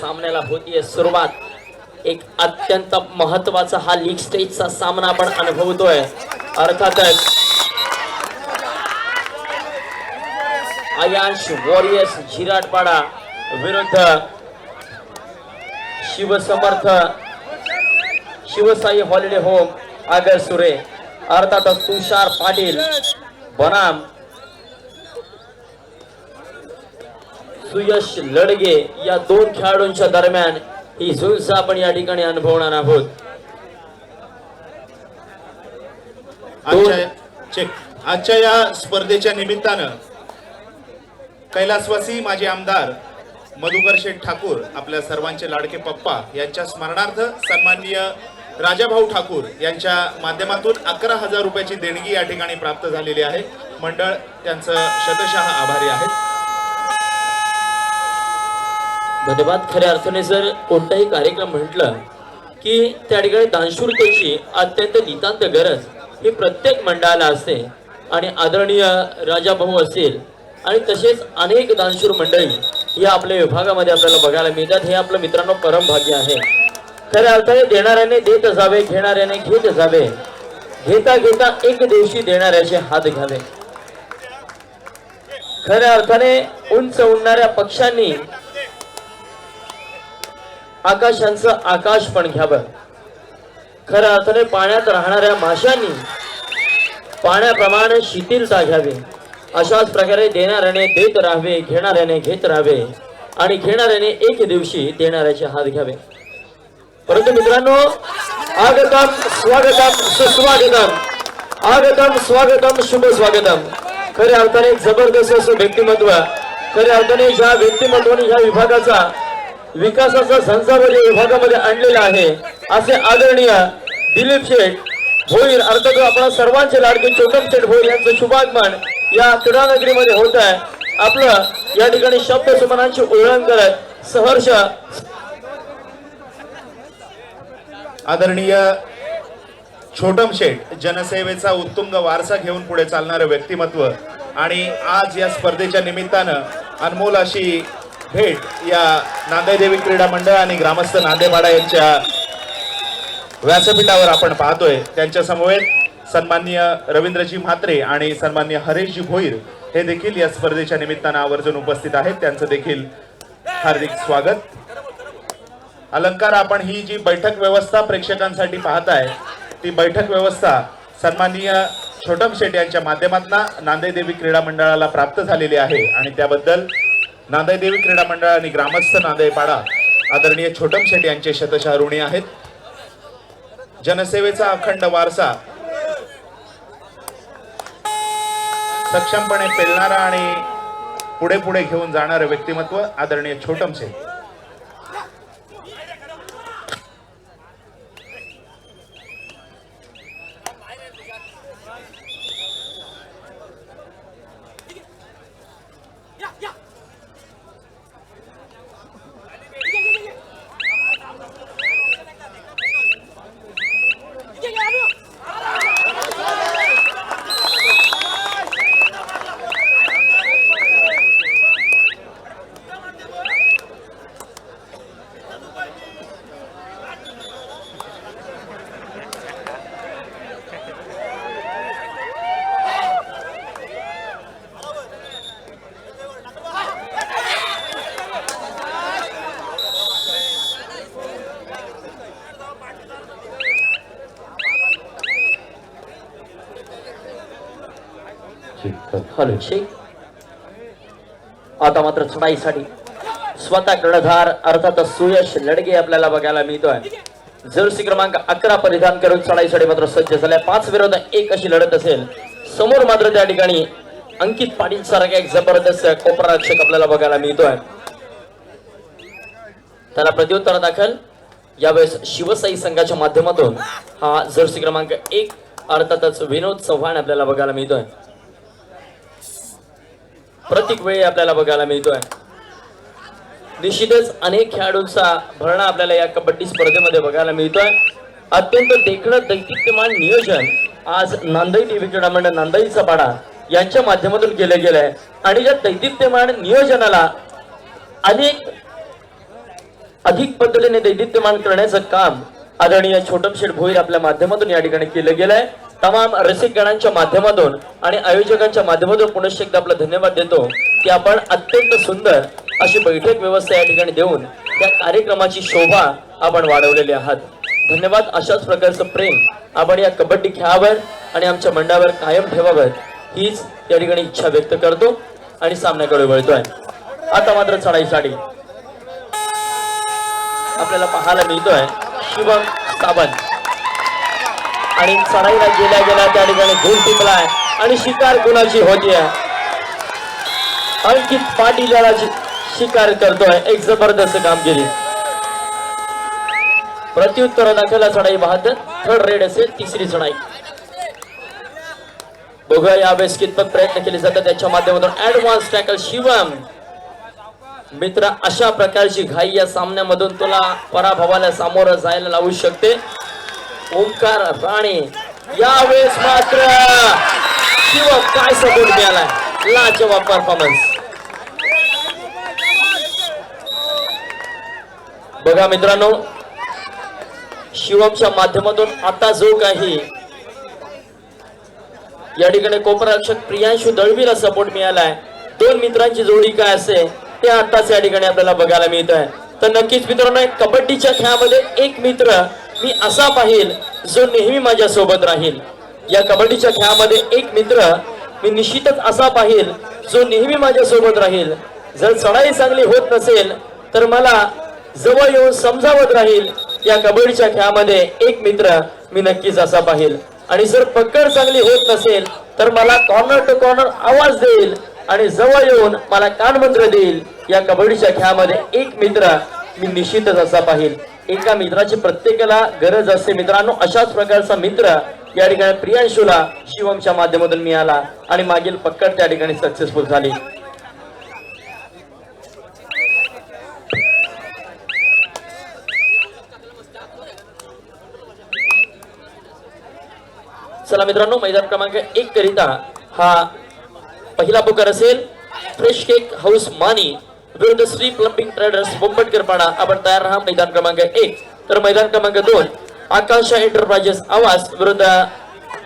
सामन्याला होतीये सुरुवात. एक अत्यंत महत्त्वाचा हा लीग स्टेजचा सामना आपण अनुभवतोय. अर्थातच अयांश वॉरियर्स झिराटपाडा विरुद्ध शिवसमर्थ शिवसाई हॉलिडे होम आगर सुरे. अर्थातच तुषार पाटील बनाम सुयश लडगे या दोन खेळाडूंच्या दरम्यान ही झुंज आपण या ठिकाणी अनुभवणार आहोत. आजच्या आजच्या या स्पर्धेच्या निमित्तानं कैलासवासी माजी आमदार मधुकर शेठ ठाकूर आपल्या सर्वांचे लाडके पप्पा यांच्या स्मरणार्थ सन्माननीय राजाभाऊ ठाकूर यांच्या माध्यमातून अकरा हजार रुपयाची देणगी या ठिकाणी प्राप्त झालेली आहे. मंडळ त्यांचं शतशः आभारी आहे. धन्यवाद. खऱ्या अर्थाने जर कोणताही कार्यक्रम म्हटलं की त्या ठिकाणी दानशूरतेची अत्यंत नितांत गरज ही प्रत्येक मंडळाला असते आणि आदरणीय राजाभाऊ असतील आणि तसेच अनेक दानशूर मंडळी या आपल्या विभागामध्ये आपल्याला बघायला मिळतात. हे आपलं मित्रांनो परम भाग्य आहे. खऱ्या अर्थाने देणाऱ्याने देत जावे घेणाऱ्याने घेत जावे. घेता घेता एक दिवशी देणाऱ्याचे हात घ्यावे. खऱ्या अर्थाने उंच उडणाऱ्या पक्षांनी आकाशांचं आकाश पण घ्यावं. खऱ्या अर्थाने पाण्यात राहणाऱ्या माशांनी पाण्याप्रमाणे शिथिलता घ्यावी. अशाच प्रकारे देणाऱ्याने देत राहावे घेणाऱ्याने घेत राहावे आणि घेणाऱ्याने एक दिवशी देणाऱ्याचे हात घ्यावे. परंतु मित्रांनो आगतम स्वागतम सुस्वागतम. आगतम स्वागतम शुभ स्वागतम. खऱ्या अर्थाने जबरदस्त असं व्यक्तिमत्व. खऱ्या अर्थाने ज्या व्यक्तिमत्वाने ह्या विभागाचा विकासाचा संसार विभागामध्ये आणलेला आहे. असे आदरणीय दिलीप शेठ भोईर अर्थात आपण सर्वांचे लाडके चोकम शेठ भोईर यांचं शुभागमन या क्रीडानगरीमध्ये होत आहे. आपलं या ठिकाणी शब्द सुमनांची ओळख करत सहर्ष आदरणीय छोटम शेठ जनसेवेचा उत्तुंग वारसा घेऊन पुढे चालणारं व्यक्तिमत्व आणि आज या स्पर्धेच्या निमित्तानं अनमोल अशी भेट या नांदेदेवी क्रीडा मंडळ आणि ग्रामस्थ नांदेवाडा यांच्या व्यासपीठावर आपण पाहतोय. त्यांच्या समवेत सन्माननीय रवींद्रजी म्हात्रे आणि सन्माननीय हरेशजी भोईर हे देखील या स्पर्धेच्या निमित्तानं आवर्जून उपस्थित आहेत. त्यांचं देखील हार्दिक स्वागत. अलंकार आपण ही जी बैठक व्यवस्था प्रेक्षकांसाठी पाहताय ती बैठक व्यवस्था सन्माननीय छोटम शेट यांच्या माध्यमातून नांदेदेवी क्रीडा मंडळाला प्राप्त झालेली आहे आणि त्याबद्दल नांदेदेवी क्रीडा मंडळ आणि ग्रामस्थ नांदेपाडा आदरणीय छोटम शेट यांचे शतशः ऋणी आहेत. जनसेवेचा अखंड वारसा सक्षमपणे पेलणारा आणि पुढे पुढे घेऊन जाणारं व्यक्तिमत्व आदरणीय छोटम शेठ हॅलो शेख आता मात्र चढाईसाठी स्वतः कर्णधार अर्थात सुयश लडगे आपल्याला बघायला मिळतोय. जर्सी क्रमांक अकरा परिधान करून चढाईसाठी मात्र सज्ज झाल्या. पाच विरोध एक अशी लढत असेल. समोर मात्र त्या ठिकाणी अंकित पाटील सारखा एक जबरदस्त कोपरा रक्षक आपल्याला बघायला मिळतोय. त्याला प्रत्युत्तर दाखल. यावेळेस शिवसाई संघाच्या माध्यमातून हा जर्सी क्रमांक एक अर्थातच विनोद चव्हाण आपल्याला बघायला मिळतोय. प्रत्येक वेळी आपल्याला बघायला मिळतोय. निश्चितच अनेक खेळाडूंचा भरणा आपल्याला या कबड्डी स्पर्धेमध्ये बघायला मिळतोय. अत्यंत देखणं दैतित्यमान नियोजन आज नांदई टीव्ही क्रीडा मंडळ नांदईचा पाडा यांच्या माध्यमातून केलं गेलंय. आणि या दैदित्यमान नियोजनाला अनेक अधिक पद्धतीने दैदित्यमान करण्याचं काम आदरणीय छोटम शेठ भोईर आपल्या माध्यमातून या ठिकाणी केलं गेलंय. तमाम रसिकगणांच्या माध्यमातून आणि आयोजकांच्या माध्यमातून पुनश्च एकदा आपला धन्यवाद देतो की आपण अत्यंत सुंदर अशी बैठक व्यवस्था या ठिकाणी देऊन त्या कार्यक्रमाची शोभा आपण वाढवलेली आहात. धन्यवाद. अशाच प्रकारचं प्रेम आपण या कबड्डी खेळावर आणि आमच्या मंडळावर कायम ठेवावं हीच या ठिकाणी इच्छा व्यक्त करतो आणि सामन्याकडे वळतोय. आता मात्र चढाईसाठी आपल्याला पाहायला मिळतोय शिवम सावंत. आणि चढाईला गेल्या गेल्या त्या ठिकाणी गुल टिकलाय. आणि शिकार कुणाची आहे अंकित पाटील याला शिकार करतोय. एक जबरदस्त कामगिरी. प्रत्युत्तर दाखवला चढाई बहात्तर थर्ड रेड असेल तिसरी चढाई. बघूया यावेळेस कितपत प्रयत्न केले जातात. त्याच्या माध्यमातून ऍडव्हान्स टॅकल शिवम. मित्र अशा प्रकारची घाई या सामन्यामधून तुला पराभवाला सामोरं जायला लावू शकते. ओंकार राणे यावेळेस मात्र शिव काय सपोर्ट मिळालाय. लाजवाब परफॉर्मन्स बघा मित्रांनो शिवमच्या माध्यमातून आता जो काही या ठिकाणी कोपरक्षक प्रियांशु दळवीला सपोर्ट मिळालाय. दोन मित्रांची जोडी काय असते ते आताच या ठिकाणी आपल्याला बघायला मिळत आहे तर नक्कीच मित्रांनो एक कबड्डीच्या खेळामध्ये एक मित्र मी असा पाहिल जो नेहमी माझ्या सोबत राहील. या कबड्डीच्या खेळामध्ये एक मित्र मी निश्चितच असा पाहिल जो नेहमी माझ्या सोबत राहील. जर चढाई चांगली होत नसेल तर मला जवळ येऊन समजावत राहील. या कबड्डीच्या खेळामध्ये एक मित्र मी नक्कीच असा पाहिल आणि जर पकड चांगली होत नसेल तर मला कॉर्नर टू कॉर्नर आवाज देईल आणि जवळ येऊन मला कानमंत्र देईल. या कबड्डीच्या खेळामध्ये एक मित्र मी निश्चितच असा पाहिल. एका मित्राची प्रत्येकाला गरज असते. मित्रांनो अशाच प्रकारचा मित्र या ठिकाणी प्रियांशूला शिवमच्या माध्यमातून मिळाला आणि मागील पक्कड त्या ठिकाणी सक्सेसफुल झाली. चला मित्रांनो मैदान क्रमांक एक करिता हा पहिला पुकार असेल. फ्रेश केक हाऊस मानी विरुद्ध श्री प्लंबिंग ट्रेडर्स बोंबटकरपाडा आपण तयार राहा मैदान क्रमांक एक तर मैदान क्रमांक दोन आकांक्षा एंटरप्राइजेस आवाज विरुद्ध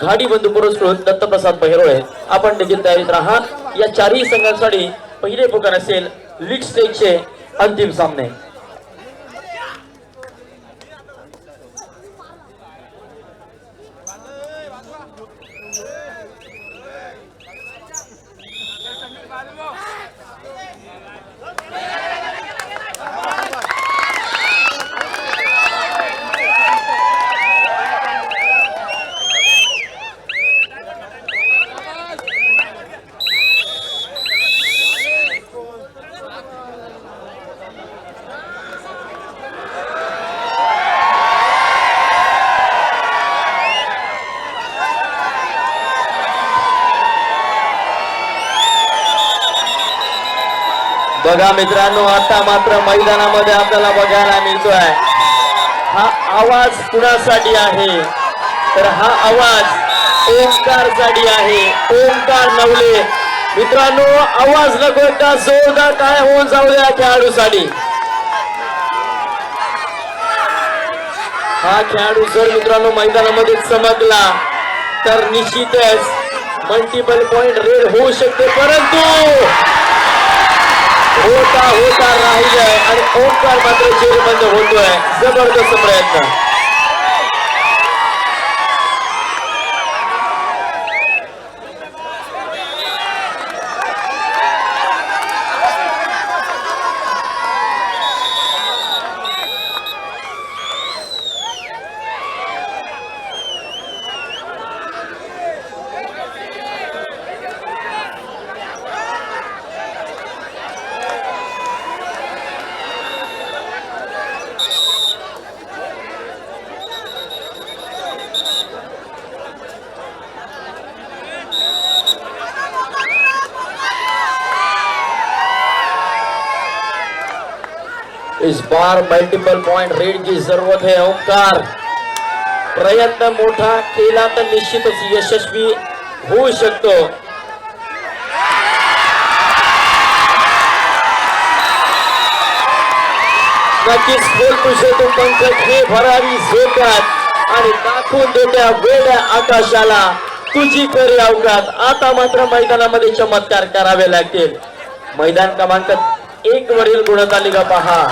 घाडी बंधू पुरस्कृत दत्तप्रसाद बहिरोळे आपण देखील तयारीत राहा या चारही संघांसाठी पहिले पुकार असेल लीग स्टेजचे अंतिम सामने बघा मित्रांनो आता मात्र मैदानामध्ये आपल्याला बघायला मिळतोय. हा आवाज कुणासाठी आहे? तर हा आवाज ओंकारसाठी आहे. ओंकार नवले. मित्रांनो आवाज न कोणता जोरदार काय होऊन जाऊ द्या खेळाडूसाठी. हा खेळाडू जर मित्रांनो मैदानामध्ये चमकला तर निश्चितच मल्टिपल पॉइंट रेड होऊ शकते. परंतु होता होता राहिलाय. आणि ओंकार मात्र जेरबंद होतोय. जबरदस्त प्रयत्न. बार मल्टिपल पॉइंट रेड की जरूरत है ओंकार। प्रयत्न मोठा केला तर निश्चितच यशस्वी होऊ शकतो. नक्कीच फुल तुझे पंकज हे भरावी झोक्यात आणि दाखवून देत्या वेड्या आकाशाला तुझी करी अवघात आता मात्र मैदानामध्ये चमत्कार करावे लागतील. मैदान क्रमांक एक वरील गुणतालिका पहा.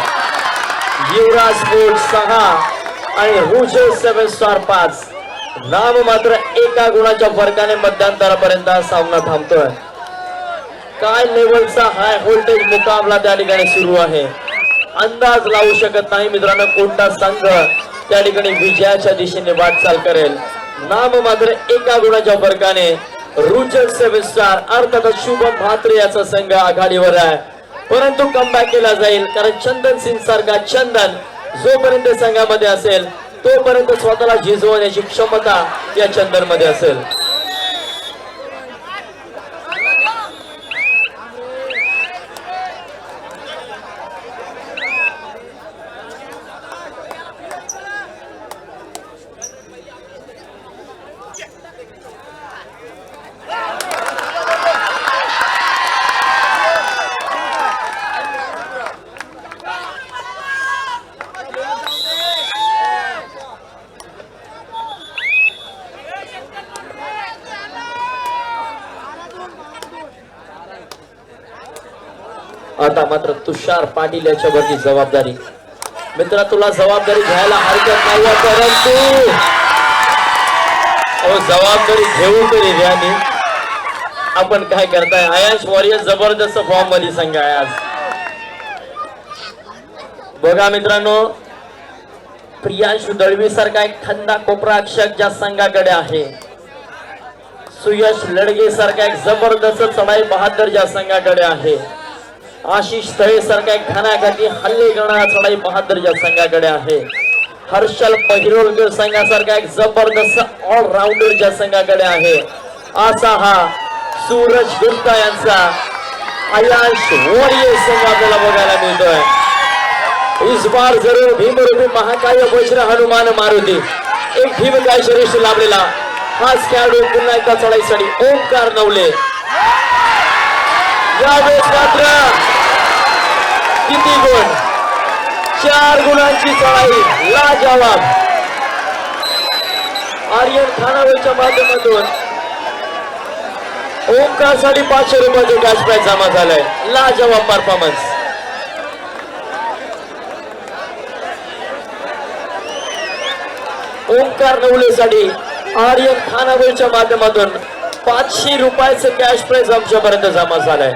युवराज स्पोर्ट सहा आणि हुजे सेव्हन स्टार पाच. नाम मात्र एका गुणाच्या फरकाने मध्यंतरापर्यंत सामना थांबतोय. काय लेवलचा हाय व्होल्टेज मुकाबला त्या ठिकाणी सुरू आहे? अंदाज लावू शकत नाही मित्रांनो कोणता संघ त्या ठिकाणी विजयाच्या दिशेने वाटचाल करेल. नाम मात्र एका गुणाच्या फरकाने रुचल सेव्हन स्टार अर्थातच शुभम भात्रे याचा संघ आघाडीवर आहे. परंतु कमबॅक केला जाईल. कारण चंदन सिंग सारखा चंदन जोपर्यंत संघामध्ये असेल तोपर्यंत स्वतःला झिजवण्याची क्षमता या चंदनमध्ये असेल. आता मात्र तुषार पाटील याच्यावरची जबाबदारी. मित्रा तुला जबाबदारी घ्यायला हरकत नाही परंतु जबाबदारी घेऊ तरी द्या आपण काय करताय? आयाश वॉरियर जबरदस्त फॉर्ममध्ये संघ आहे आज. बघा मित्रांनो प्रियांशु दळवी सारखा एक खंदा कोपराक्षक ज्या संघाकडे आहे. सुयश लडगे सारखा एक जबरदस्त चढाई बहादर ज्या संघाकडे आहे. आशिष तळे सारख्या एक हल्ले करणारा चढाई बहादर ज्या संघाकडे आहे. हर्षल पहिरोलकर संघासारखा एक जबरदस्त ऑलराऊंडर ज्या संघाकडे आहे. असा हा सूरज गुप्ता यांचा आयांश वॉरियर संघ आपल्याला बघायला मिळतोय. इस बार जरूर भीमरूपी महाकाय वज्र हनुमान मारुती. एक भीमकाय शरीर लाभलेला. हाच खेळाडू पुन्हा एकदा चढाईसाठी ओंकार नवले. यावेळेस मात्र किती गुण? चार गुणांची चढाई लाजवाब. आर्यन खानावरच्या माध्यमातून ओंकारसाठी पाचशे रुपयाचे कॅश प्राईज जमा झालाय. लाजवाब परफॉर्मन्स ओंकार नवलेसाठी आर्यन खानावरच्या माध्यमातून पाचशे रुपयाचं कॅश प्राईज आमच्यापर्यंत जमा झालाय.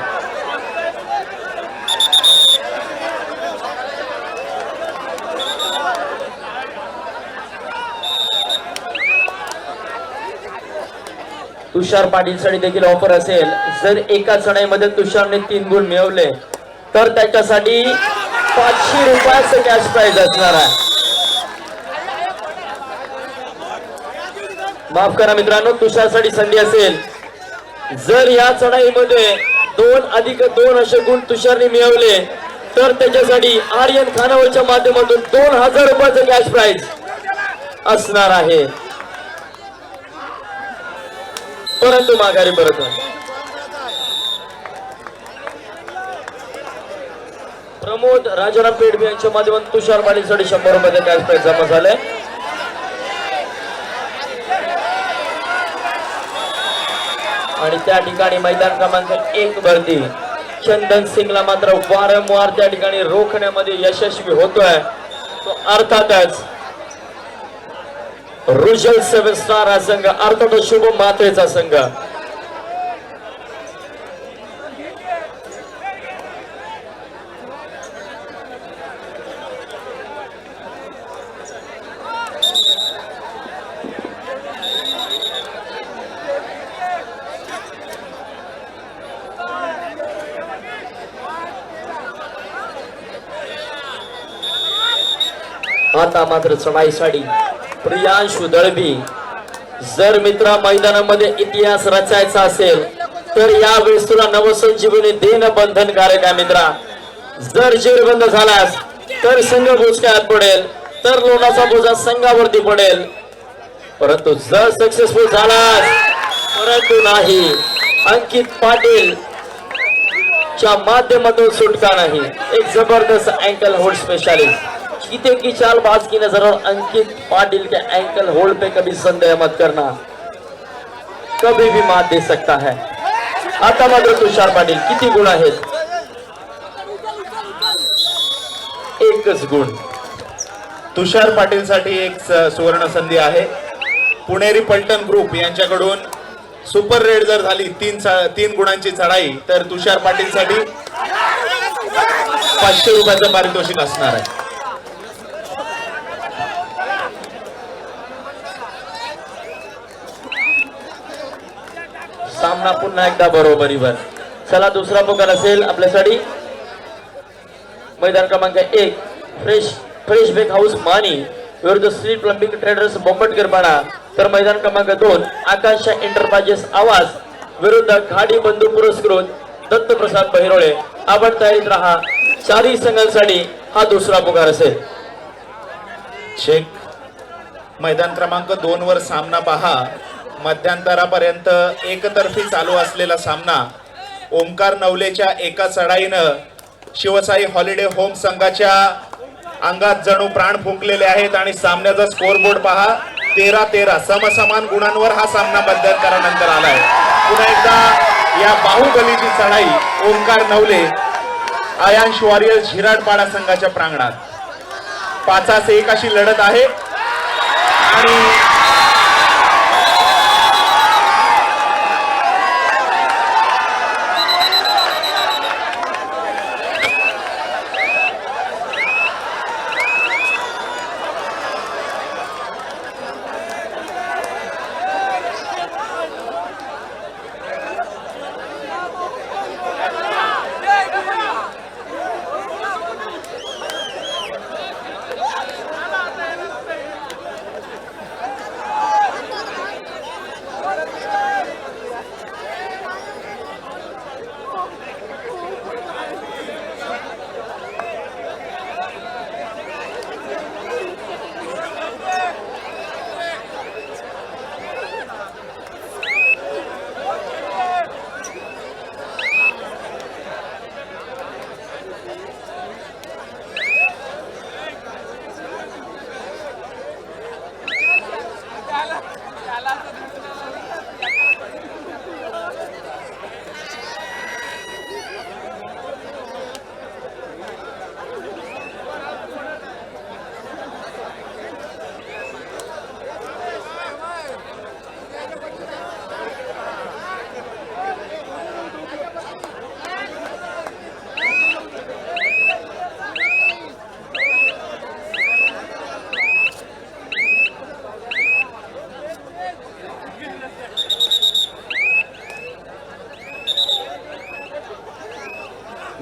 तुषार पाटीलसाठी देखील ऑफर असेल. जर एका चढाईमध्ये तुषारने तीन गुण मिळवले तर त्याच्यासाठी पाचशे रुपयाचं कॅश प्राईज असणार आहे. माफ करा मित्रांनो तुषारसाठी संधी असेल. जर या चढाईमध्ये दोन अधिक दोन असे गुण तुषारने मिळवले तर त्याच्यासाठी आर्यन खानावरच्या माध्यमातून दोन हजार रुपयाचं कॅश प्राईज असणार आहे. परंतु माघारी परत प्रमोद राजाराम पेडवी यांच्या माध्यमातून तुषार पाटीलसाठी शंभर रुपयाचे कॅश प्राईज जमा झाले आणि त्या ठिकाणी मैदान क्रमांक एक वरती चंदन सिंगला मात्र वारंवार त्या ठिकाणी रोखण्यामध्ये यशस्वी होतोय. तो अर्थातच रुजल सेव्हन स्टार हा संघ अर्थातच शुभ मात्रेचा संघ. आता मात्र चढाईसाठी प्रियांशु दळवी. जर मित्रा मैदानामध्ये इतिहास रचायचा असेल तर यावेळेस तुला नवसंजीवनी देणं बंधनकारक आहे मित्रा? जर जेरबंद झालास तर संघ भुजक्यात पडेल? तर लोणाचा बोजा संघावरती पडेल. परंतु जर सक्सेसफुल झालास परंतु नाही. अंकित पाटील च्या माध्यमातून सुटका नाही. एक जबरदस्त अँकल होल्ड स्पेशालिस्ट किते की चाल बाज की नजर और अंकित पाटिल के एंकल होल्ड पे कभी संदेह मत करना कभी भी मात दे सकता है. आता मात्र तुषार पाटील किती गुण आहेत? एकच गुण. तुषार पाटील साठी एक सुवर्ण संधी आहे. पुणेरी पलटण ग्रुप यांच्याकडून सुपर रेड जर झाली तीन तीन गुणांची चढाई तर तुषार पाटील साठी पाचशे रुपयाचं पारितोषिक असणार आहे. सामना पुन्हा एकदा बरोबरीवर. चला दुसरा पुकार असेल आपल्यासाठी. मैदान क्रमांक एक फ्रेश फ्रेश बेक हाऊस मानी विरुद्ध श्री प्लंबिंग ट्रेडर्स बोंबटकरपाडा तर मैदान क्रमांक दोन आकाश एंटरप्राइजेस आवाज विरुद्ध खाडी बंधू पुरस्कृत दत्तप्रसाद बहिरोळे. आपण तयारीत राहा. चारही संघांसाठी हा दुसरा पुकार असेल. चेक मैदान क्रमांक दोन वर सामना पहा. मध्यंतरापर्यंत एकतर्फी चालू असलेला सामना ओमकार नवलेच्या एका चढाईनं शिवसाई हॉलिडे होम संघाच्या अंगात जणू प्राण फुंकलेले आहेत आणि सामन्याचा स्कोरबोर्ड पहा. तेरा तेरा समसमान गुणांवर हा सामना मध्यंतरानंतर आलाय. पुन्हा एकदा या बाहुबलीची चढाई ओंकार नवले आयांश वॉरियर झिराडपाडा संघाच्या प्रांगणात. पाचास एक अशी लढत आहे. आणि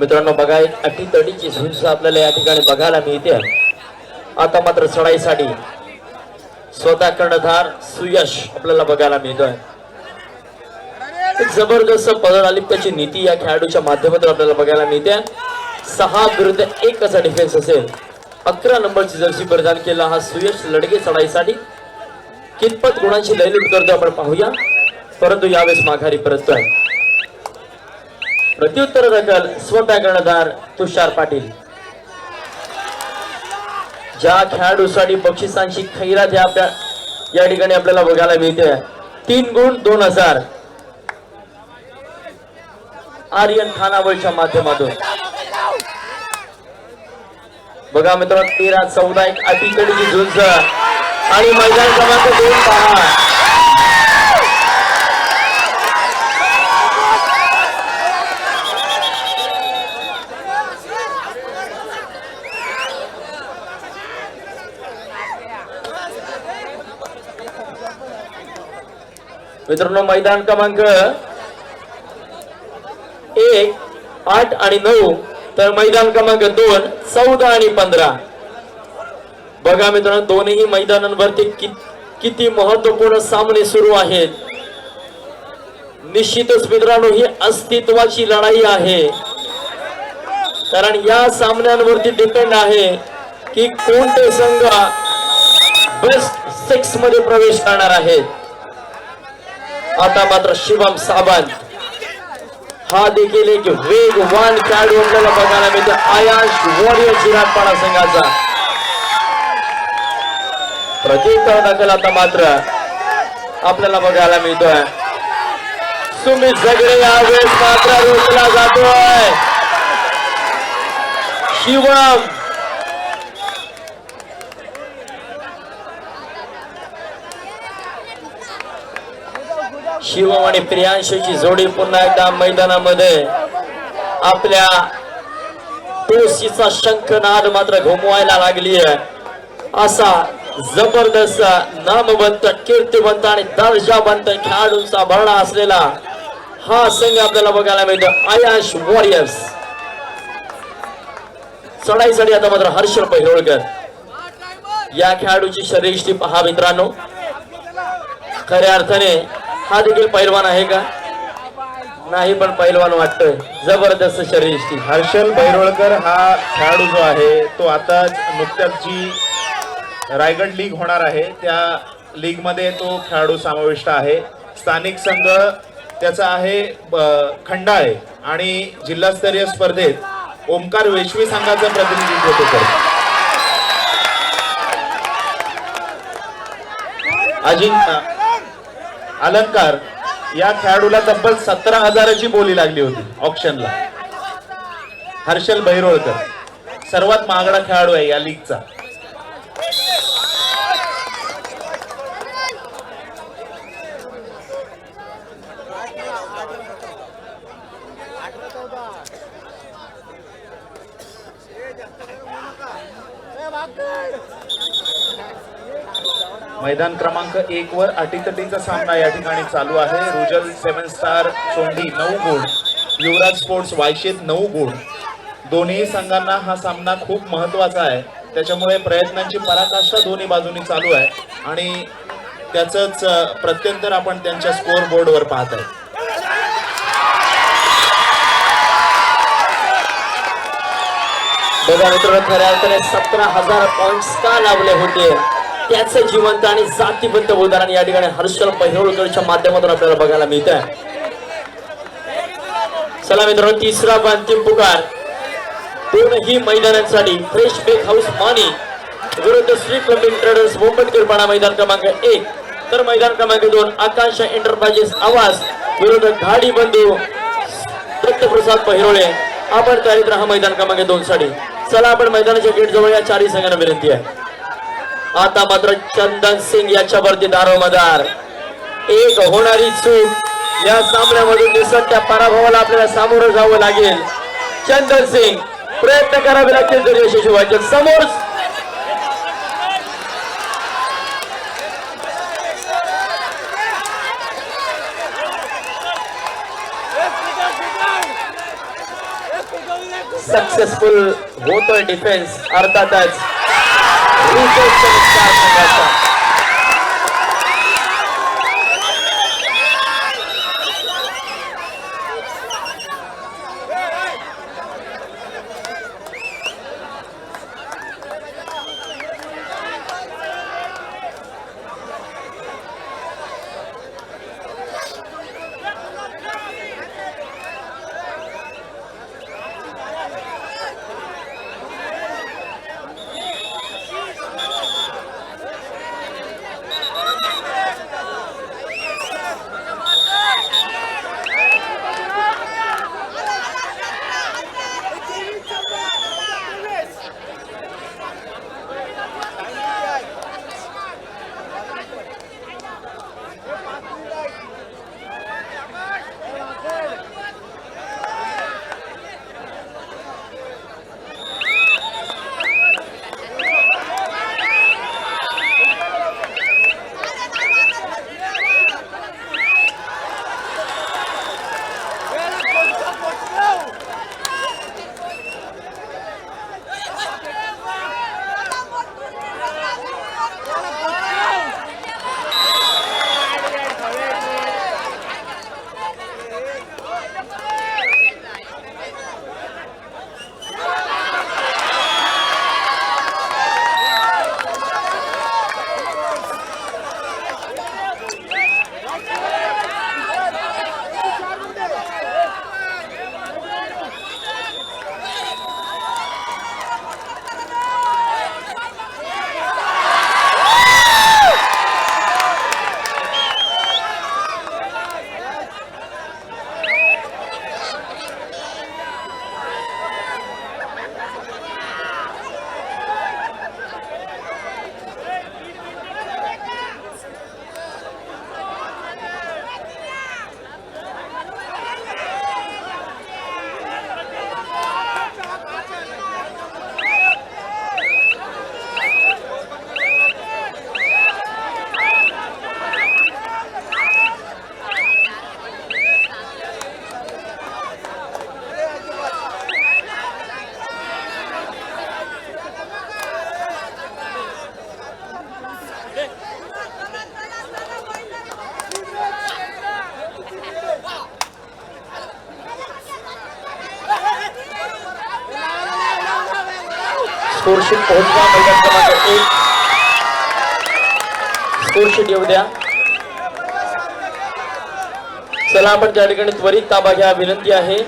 मित्रांनो बघा एक अटी तडीची झुंज आपल्याला या ठिकाणी बघायला मिळते. आता मात्र चढाईसाठी स्वतः कर्णधार सुयश आपल्याला बघायला मिळतोय. एक जबरदस्त पदरालिप्ताची नीती या खेळाडूच्या माध्यमातून आपल्याला बघायला मिळते. सहा विरुद्ध एक असा डिफेन्स असेल. अकरा नंबरची जर्सी परिधान केला हा सुयश लढगे चढाईसाठी कितपत गुणांची लयलूट करतो आपण पाहूया. परंतु यावेळेस माघारी परततोय. प्रत्युत्तर दखल स्वतः कर्णधार तुषार पाटील. ज्या खेळाडूसाठी बक्षिसांची खैरात या आपल्या या ठिकाणी आपल्याला बघायला मिळते तीन गुण दोन हजार. आर्यन खानावळच्या माध्यमातून. बघा मित्रांनो तेरा चौदा एक अटीकडीची झुंज. आणि मैदान क्रमांक दोन पहा मित्रांनो मैदान क्रमांक एक आठ आणि नऊ. तर मैदान क्रमांक दोन चौदा आणि पंधरा. बघा मित्रांनो दोन्ही मैदानांवरती कि, किती महत्त्वपूर्ण सामने सुरू आहेत. निश्चितच मित्रांनो ही अस्तित्वाची लढाई आहे. कारण या सामन्यांवरती डिपेंड आहे की कोणते संघ बेस्ट सिक्समध्ये प्रवेश करणार आहेत. आता मात्र शिवम सावंत. हा देखील एक वेगवान खेळाडू आपल्याला बघायला मिळतो. आयाश वॉरियर जिराटपाडा संघाचा प्रत्युत्तर दाखल आता मात्र आपल्याला बघायला मिळतोय. सुमित झगडे यावेळेस मात्र रोखला जातोय. शिवम शिवम आणि प्रियांशूची जोडी पुन्हा एकदा मैदानामध्ये. आपल्या तुळशीचा शंखनाद मात्र घुमवायला लागली आहे. असा जबरदस्त नामवंत कीर्तिवंत आणि दर्जावंत खेळाडूंचा भरणा असलेला हा संघ आपल्याला बघायला मिळतो. आयाश वॉरियर्स. चढाईसाठी आता मात्र हर्षल पहिरोळकर या खेळाडूची शरीरष्टी पहा मित्रांनो. खऱ्या अर्थाने हा देखील पैलवान आहे का? नाही पण पैलवान वाटतोय. जबरदस्त शरीर हर्षल भैरोळकर हा खेळाडू जो आहे तो आता नुकत्याच जी रायगड लीग होणार आहे त्या लीगमध्ये तो खेळाडू समाविष्ट आहे. स्थानिक संघ त्याचा आहे ब- खंडाळे आणि जिल्हास्तरीय स्पर्धेत ओमकार वेशवी संघाचं प्रतिनिधित्व तो करतो. अजिंक्य अलंकार. या खेळाडूला तब्बल सतरा हजाराची बोली लागली होती ऑप्शनला हर्षल भैरोळकर सर्वात महागडा खेळाडू आहे या लीगचा मैदान क्रमांक एक वर अटीतटीचा सामना या ठिकाणी चालू आहे. रुजल सेवन स्टार सोंडी नऊ गुण युवराज स्पोर्ट्स वायशेत नऊ गुण. दोन्ही संघांना हा सामना खूप महत्त्वाचा आहे. त्याच्यामुळे प्रयत्नांची पराकाष्ठा दोन्ही बाजूनी चालू आहे. आणि त्याचंच प्रत्यंतर आपण त्यांच्या स्कोर बोर्डवर पाहत आहे. बघा मित्र खऱ्या अर्थाने सतरा हजार पॉईंट का लावले होते? त्याचे जिवंत आणि जातीबद्ध उदाहरण या ठिकाणी हर्षल पहिरोळकरच्या माध्यमातून आपल्याला बघायला मिळत आहे चला मित्रांनो तिसरा अंतिम पुकार. दोनही मैदानांसाठी फ्रेश बेक हाऊस मानी. विरुद्ध श्री क्लबिंग ट्रेडर्स मुंबईकरपाडा मैदान क्रमांक एक. तर मैदान क्रमांक दोन आकांक्षा एंटरप्राइजेस आवाज. विरुद्ध घाडी बंधू दत्तप्रसाद पहिरोळे. आपण तयारीत राहा मैदान क्रमांक दोन साठी चला आपण मैदानाच्या गेट जवळ या चारही संघांना विनंती आहे. आता मात्र चंदन सिंग याच्यावरती दारोमदार एक होणारी चूक या सामन्यामधून दिसत त्या पराभवाला आपल्याला सामोरं जावं लागेल. चंदन सिंग प्रयत्न करावे लागतील तरी यशस्वी व्हायचे. समोर सक्सेसफुल होतोय डिफेन्स अर्थातच रितेश चमत्कार संघाचा. स्कोरशीट पोहोचवा मैदान क्रमांक एक स्कोरशीट येऊ द्या. चला आपण त्या ठिकाणी त्वरित ताबा घ्या विनंती आहे.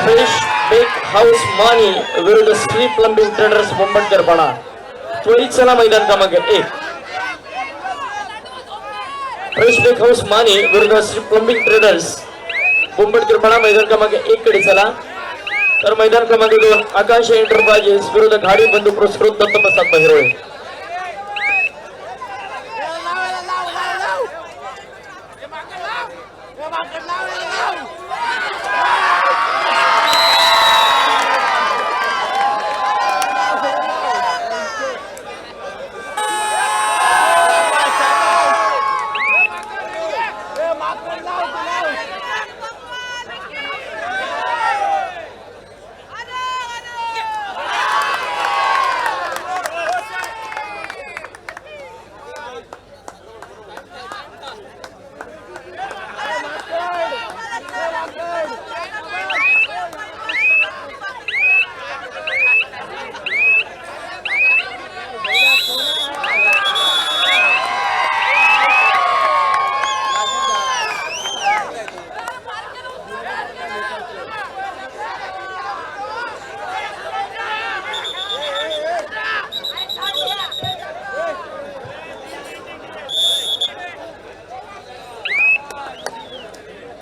फ्रेश बेक हाऊस मानी विरुद्ध श्री प्लंबिंग ट्रेडर्स मुंबईकरपणा त्वरित चला मैदान क्रमांक एक. फ्रेश बेक हाऊस मानी विरुद्ध श्री प्लंबिंग ट्रेडर्स मुंबईकरपणा मैदान क्रमांक एक कडे चला. तर मैदान क्रमांक दोन आकाश एंटरप्राइजेस विरुद्ध गाडी बंधू पुरस्कृत दत्तप्रसाद बहिरोळे.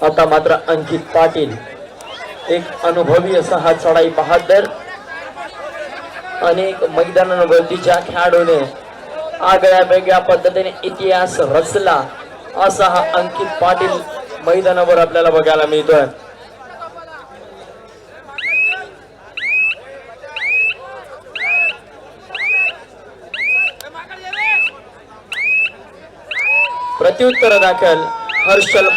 आता मात्र अंकित पाटील एक अनुभवी असा हा चढाई बहादर अनेक मैदानावरतीच्या खेळाडूने आगळ्या वेगळ्या पद्धतीने इतिहास रचला असा हा अंकित पाटील मैदानावर आपल्याला बघायला मिळतोय. प्रत्युत्तर दाखल हर्षल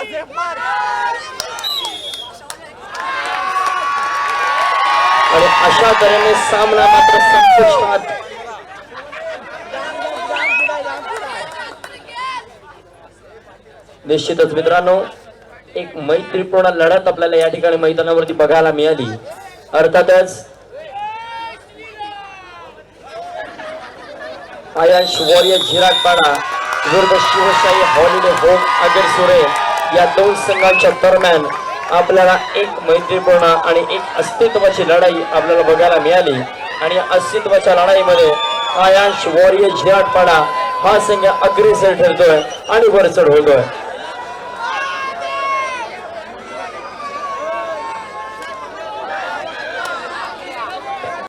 fazer बहिरोळकर आणि अशा तऱ्हेने सामना मात्र संपुष्टात. निश्चितच मित्रांनो एक मैत्रीपूर्ण लढत आपल्याला या ठिकाणी मैदानावरती बघायला मिळाली. अर्थातच Aayansh warrior Jhiratpada Durg Shivshahi holiday home अगर अगरसुरे या दोन संघांच्या दरम्यान आपल्याला एक मैत्रीपूर्ण आणि एक अस्तित्वाची लढाई आपल्याला बघायला मिळाली. आणि या अस्तित्वाच्या लढाईमध्ये आयांश वॉरियर झिराटपाडा हा संघ अग्रेसर ठरतोय आणि वरचढ होतोय.